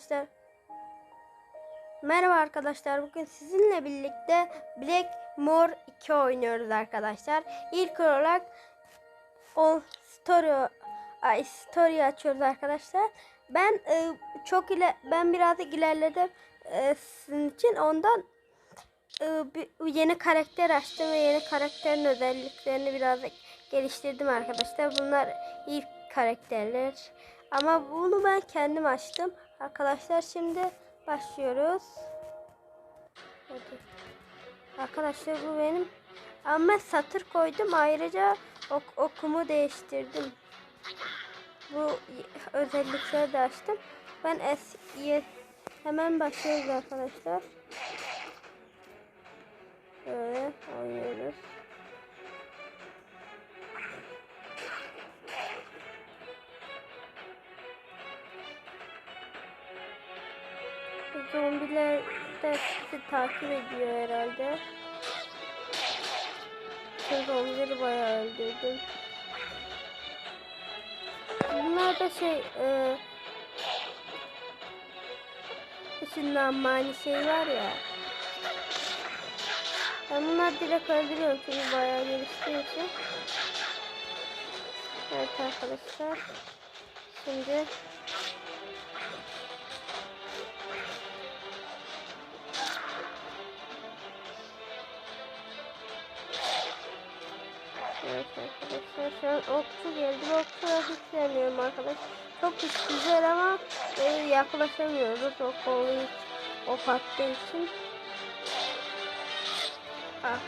Arkadaşlar Merhaba arkadaşlar. Bugün sizinle birlikte Black More 2 oynuyoruz arkadaşlar. İlk olarak o story ay, story açıyoruz arkadaşlar. Ben e, çok ile ben birazcık ilerledim e, sizin için ondan e, bir, yeni karakter açtım ve yeni karakterin özelliklerini birazcık geliştirdim arkadaşlar. Bunlar ilk karakterler. Ama bunu ben kendim açtım. Arkadaşlar şimdi başlıyoruz. Hadi. Arkadaşlar bu benim. Ama satır koydum. Ayrıca ok okumu değiştirdim. Bu özellikleri de açtım. Ben es hemen başlıyoruz arkadaşlar. Böyle oynuyoruz. Zombiler de sizi takip ediyor herhalde. Şu zombileri bayağı öldürdüm. Bunlar da şey e, ışınlanma hani şey var ya. Ben bunları direkt öldürüyorum çünkü bayağı geliştiği için. Evet arkadaşlar. Şimdi arkadaşlar şu an okçu geldi. Okçuya hiç sevmiyorum arkadaşlar. Çok güzel ama e, yaklaşamıyoruz o kolu ok attığı için. Ah.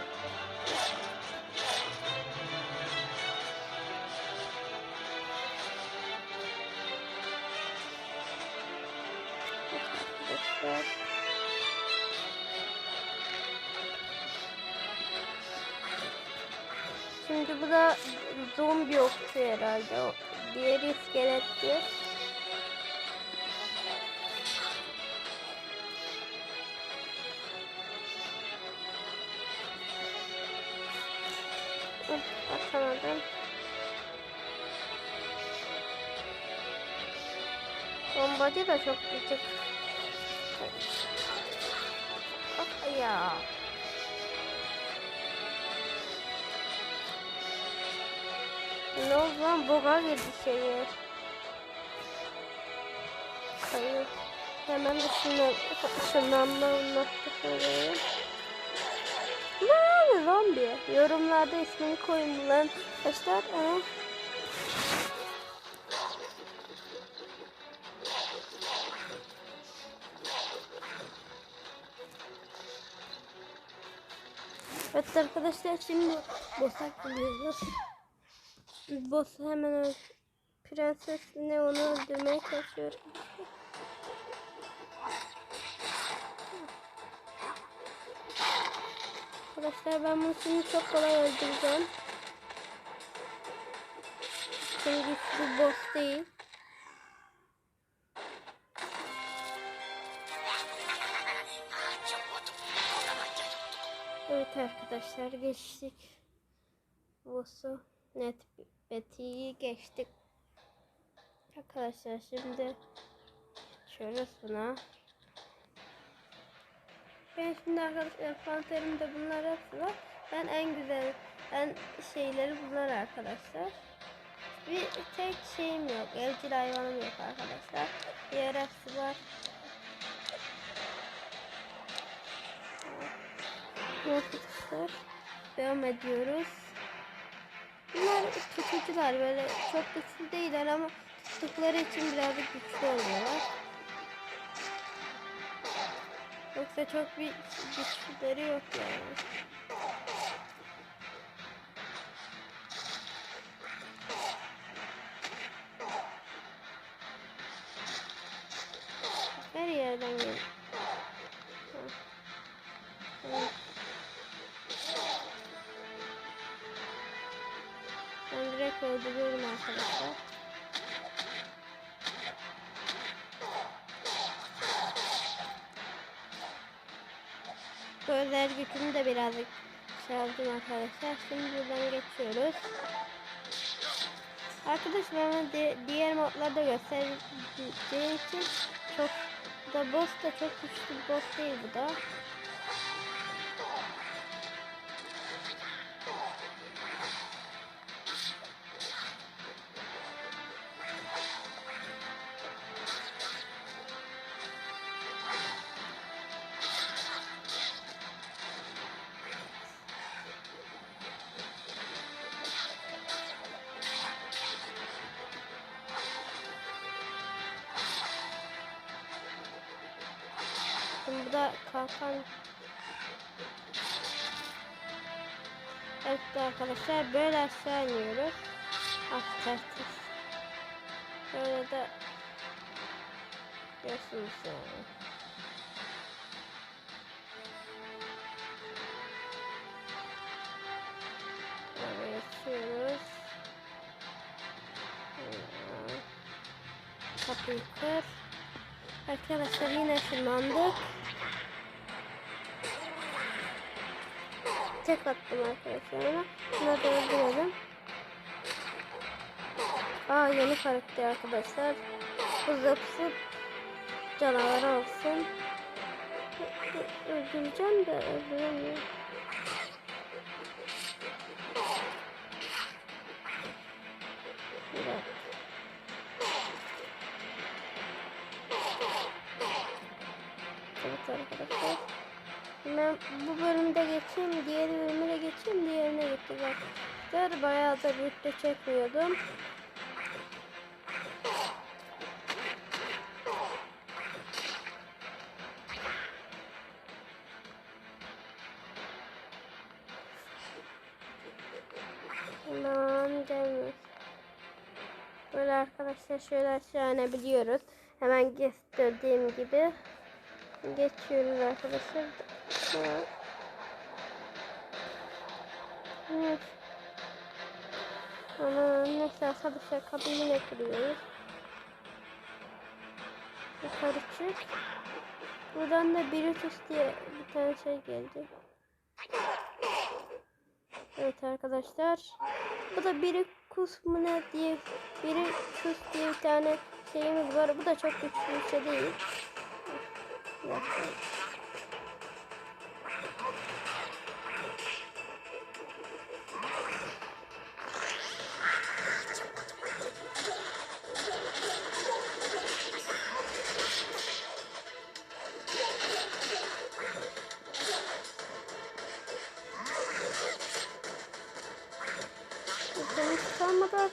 Arkadaşlar. Şimdi bu da zombi okçu herhalde. O diğeri iskeletti. Atamadım. Bombacı da çok küçük. Hop ya. Ne oldu lan? Boga girdi şeye. Hayır. Hemen ışınlan, ışınlanma nokta söyleyeyim. Ne abi zombi? Yorumlarda ismini koyun bunların. Arkadaşlar ama Evet arkadaşlar şimdi boss'a gidiyoruz. Boss'u hemen öl Prenses ne onu öldürmeye çalışıyorum. Arkadaşlar ben bunu şimdi çok kolay öldüreceğim. Çünkü bu boss değil. Evet arkadaşlar geçtik. Boss'u net Betty'yi geçtik. Arkadaşlar şimdi şöyle buna. Ben şimdi arkadaşlar panterimde bunlar hepsi. Ben en güzel en şeyleri bunlar arkadaşlar. Bir tek şeyim yok. Evcil hayvanım yok arkadaşlar. Diğer hepsi var. Arkadaşlar devam ediyoruz. Bunlar tutucular böyle çok güçlü değiller ama tuttukları için birazcık güçlü oluyorlar. Yoksa çok bir güçlüleri yok yani. Her yerden gel. Öldürüyorum arkadaşlar. Gözler gücünü de birazcık şey yaptım arkadaşlar. Şimdi buradan geçiyoruz. Arkadaşlar di- diğer modlarda gösterdiğim için çok da boss da çok güçlü bir boss değil bu da. Burada kalkan Evet arkadaşlar böyle aşağı iniyoruz. Affedersiniz. Böyle de Görüyorsunuz yani. Böyle. Böyle. Kapıyı kır. Arkadaşlar yine ışınlandık. Tek attım arkadaşlar ama bunları da öldürelim. Aa yeni karakter arkadaşlar. Bu zıpsıp canavar olsun. Öldüreceğim de öldüremiyorum. Dakika. Evet arkadaşlar. Ben bu bölümde geçeyim, diğer bölüme de geçeyim, diğerine geçeceğim. arkadaşlar. Bayağı da video çekmiyordum. Tamam gelmiş. Böyle arkadaşlar şöyle aşağı inebiliyoruz. Hemen gösterdiğim gibi geçiyoruz arkadaşlar. Evet. Evet. Ama neyse arkadaşlar kapıyı yine kırıyoruz. Yukarı çık. Buradan da Brutus diye bir tane şey geldi. Evet arkadaşlar. Bu da biri mu ne diye biri diye bir tane şeyimiz var. Bu da çok güçlü bir şey değil. Bir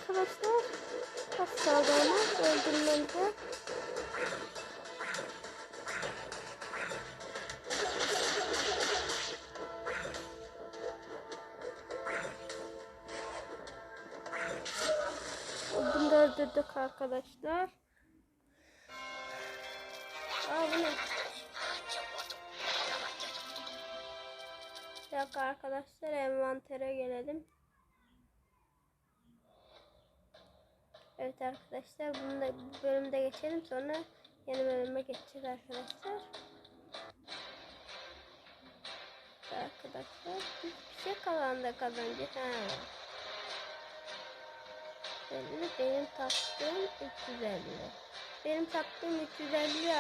arkadaşlar. Ama öldürmemize. Öldürdük arkadaşlar. Aa bu arkadaşlar envantere gelelim. Evet arkadaşlar bunu da bu bölümde geçelim sonra yeni bölüme geçeceğiz arkadaşlar. Arkadaşlar bir şey kazandı kazancı. Ha. Belli benim taktığım 350. Benim taktığım 350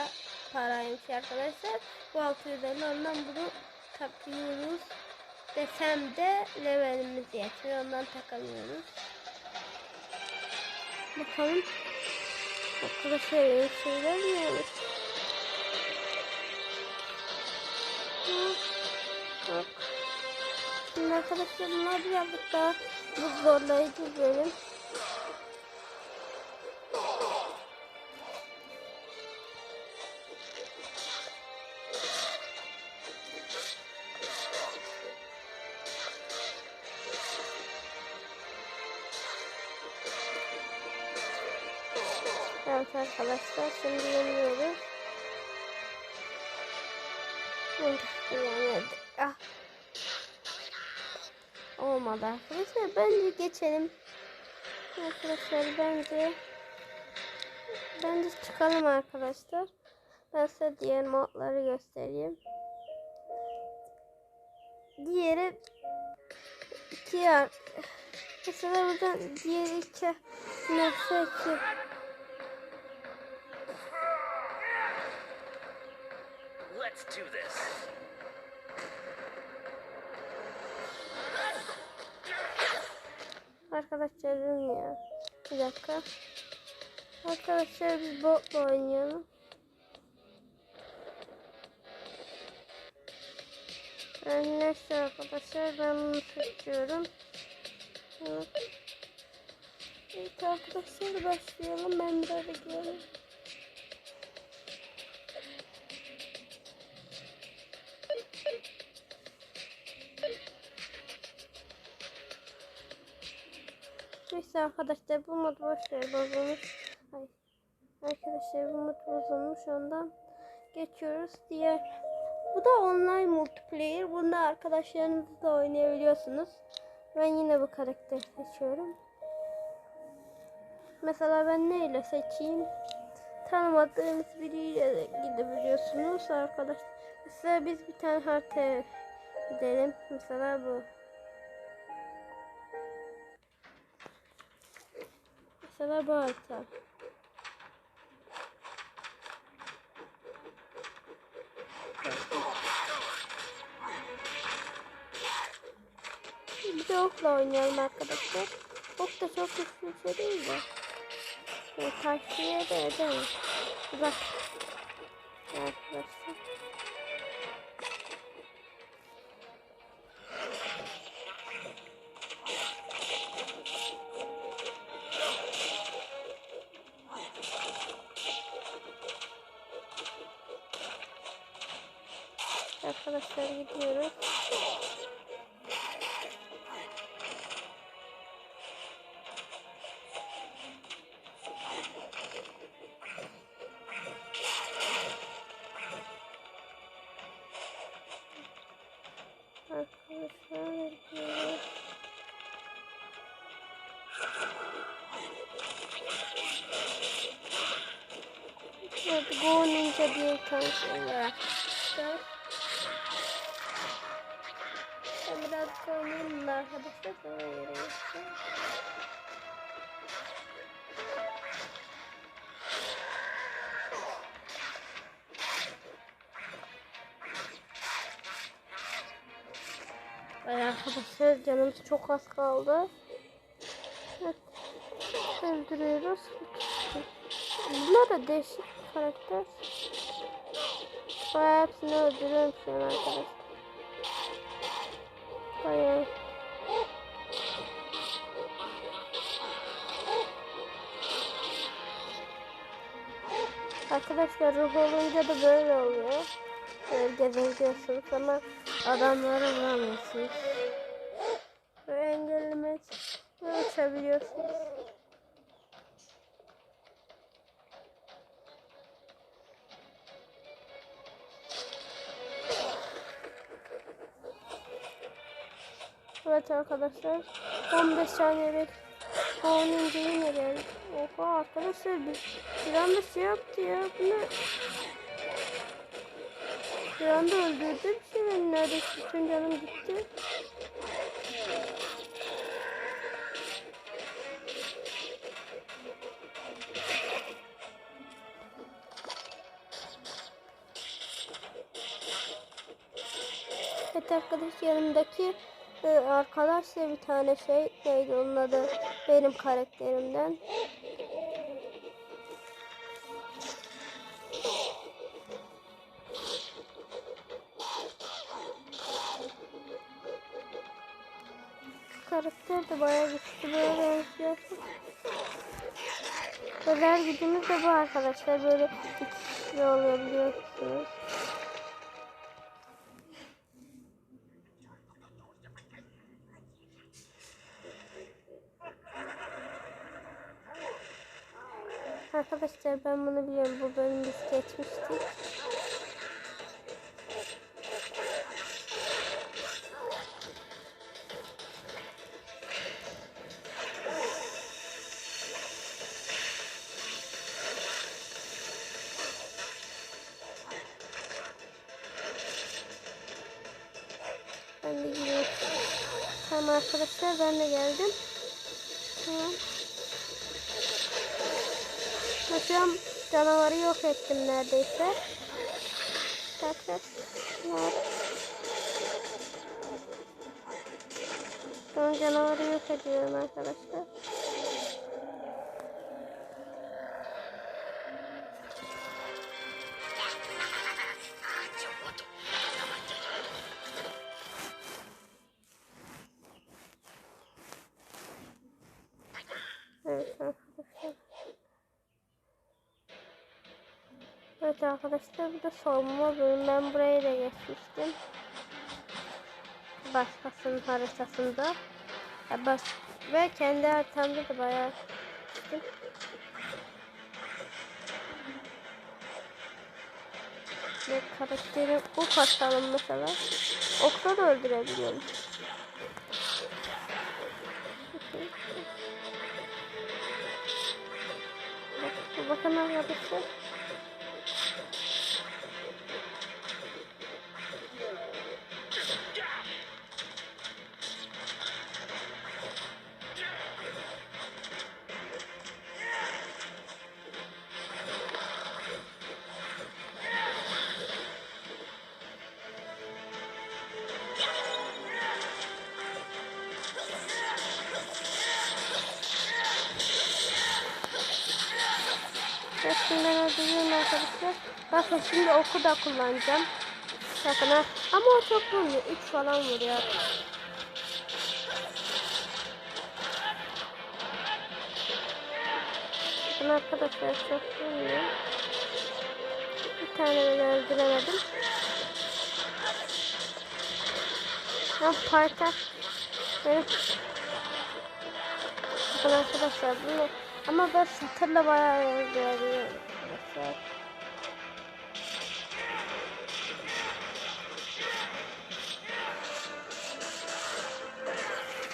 paraymış arkadaşlar. Bu 650 ondan bunu takıyoruz. Desem de levelimiz yetmiyor ondan takamıyoruz. Bakalım. Arkadaşlar yeni şeyler mi olur? Bak. Şimdi arkadaşlar bunlar birazcık daha bu zorlayıcı bölüm. Arkadaşlar şimdi yeniyoruz. Yani ah. Olmadı arkadaşlar. Bence geçelim. Arkadaşlar bence bence çıkalım arkadaşlar. Ben size diğer modları göstereyim. Diğeri iki yer. Mesela buradan diğer iki nefse iki Let's do this. Arkadaşlar ya. Bir dakika. Arkadaşlar biz botla oynayalım. Yani neyse arkadaşlar ben bunu seçiyorum. Evet. Evet arkadaşlar başlayalım. Ben bir ara Neyse arkadaşlar bu mod boş ver bozulmuş. Ay. Arkadaşlar bu mod bozulmuş ondan geçiyoruz. Diğer bu da online multiplayer. Bunda arkadaşlarınızla oynayabiliyorsunuz. Ben yine bu karakteri seçiyorum. Mesela ben neyle seçeyim? Tanımadığınız biriyle de gidebiliyorsunuz arkadaşlar. Mesela biz bir tane haritaya gidelim. Mesela bu. Bu harita. Bir de okla oynayalım arkadaşlar. Ok da çok güçlü bir şey değil de. Yani tavsiye de ederim. Bak. Arkadaşlar. Arkadaşlar gidiyoruz. Da arkadaşlar sonra yere geçeceğim. Ay arkadaşlar canımız çok az kaldı. Evet. Öldürüyoruz. Bunlar da değişik bir karakter. Bayağı hepsini öldürüyorum şu an arkadaşlar. Bayağı. Arkadaşlar ruh olunca da böyle oluyor. Böyle gezebiliyorsunuz ama adamları vuramıyorsunuz. Böyle engellemeye ve uçabiliyorsunuz. Evet arkadaşlar 15 saniyede Oğlunca yine geldi. Oha arkadaşlar bir, bir anda şey yaptı ya. Bu ne? Bir anda öldürdü bir şey beni. Neredeyse bütün canım gitti. Evet arkadaş yanımdaki e, arkadaş da bir tane şey neydi onun adı benim karakterimden. Karakter de bayağı güçlü böyle benziyor. Özel gücümüz de bu arkadaşlar böyle iki kişi oluyor biliyorsunuz. Arkadaşlar ben bunu biliyorum. Bu bölümü biz geçmiştik. Ben de gidiyorum. Tamam arkadaşlar ben de geldim. Tamam. Şu an canavarı yok ettim neredeyse. kaç. Hop. Son canavarı yok ediyorum arkadaşlar. Arkadaşlar bir de savunma bölümü. Ben buraya da geçmiştim. Başkasının haritasında. Ya Baş ve kendi haritamda da bayağı gittim. Ve karakterim ok atalım mesela. Okla da öldürebiliyorum. Bak- Bakın arkadaşlar. Şimdi ben öldürüyorum arkadaşlar. Bakın şimdi oku da kullanacağım. Bakın ha. Ama o çok vurmuyor. 3 falan vuruyor. Bakın arkadaşlar çok vurmuyor. Bir tane bile öldüremedim. Ben parça benim Bakın arkadaşlar bunu ama ben satırla bayağı öldürebiliyorum.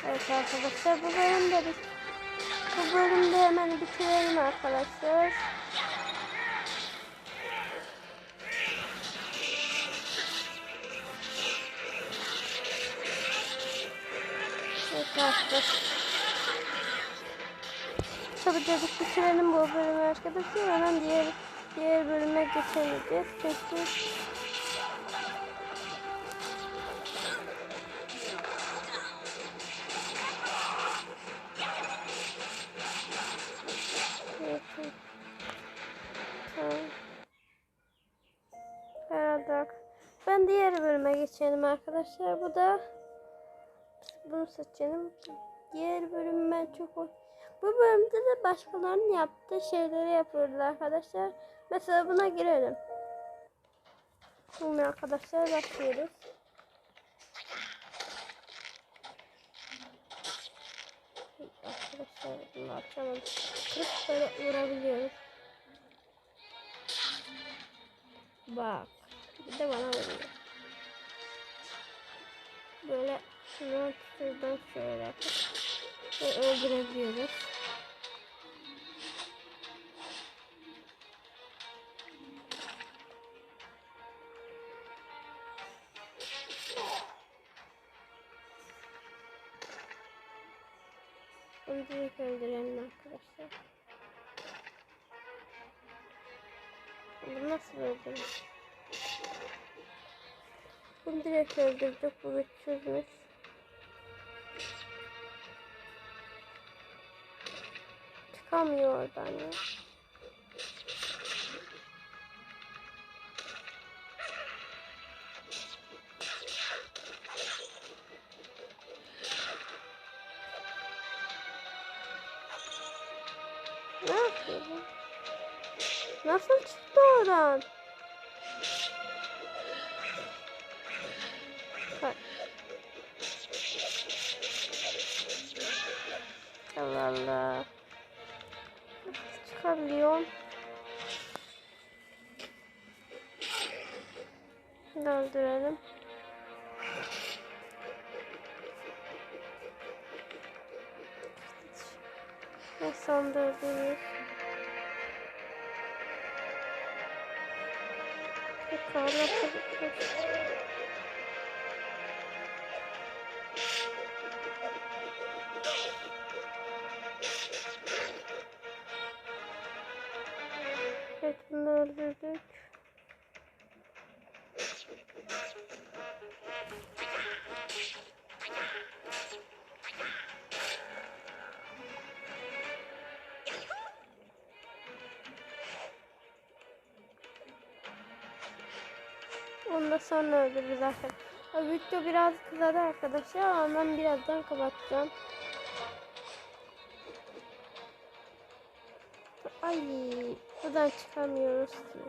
Evet arkadaşlar bu bölümde bir bu bölümde hemen bitirelim arkadaşlar. Evet arkadaşlar. Tabii dedik bitirelim bu bölümü arkadaşlar. Hemen diğer diğer bölüme geçemeyeceğiz. Çünkü Ben diğer bölüme geçelim arkadaşlar. Bu da bunu seçelim. Diğer bölüm ben çok Bu bölümde de başkalarının yaptığı şeyleri yapıyoruz arkadaşlar. Mesela buna girelim. Şimdi arkadaşlar başlıyoruz. Arkadaşlar bunu açamadım. Kırıp böyle vurabiliyoruz. Bak. Bir de bana vuruyor. Böyle şuradan şuradan şöyle yapıp ve öldürebiliyoruz. Bunu direkt öldürelim arkadaşlar. Bu nasıl öldürür? Bunu direkt öldürdük. Bu güçsüzmüş. Çıkamıyor oradan ya. Şimdi öldürelim. Ve sandırdınız. Tekrar yapabiliriz. Evet bunu öldürdük. Da sonra öldürürüz arkadaşlar. Video biraz kısadı arkadaşlar ama ben birazdan kapatacağım. Ay buradan çıkamıyoruz ki.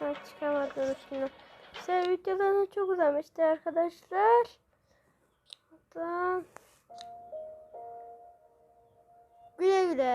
Ben çıkamadım şimdi. Size videodan çok uzamıştı arkadaşlar. Buradan Yeah.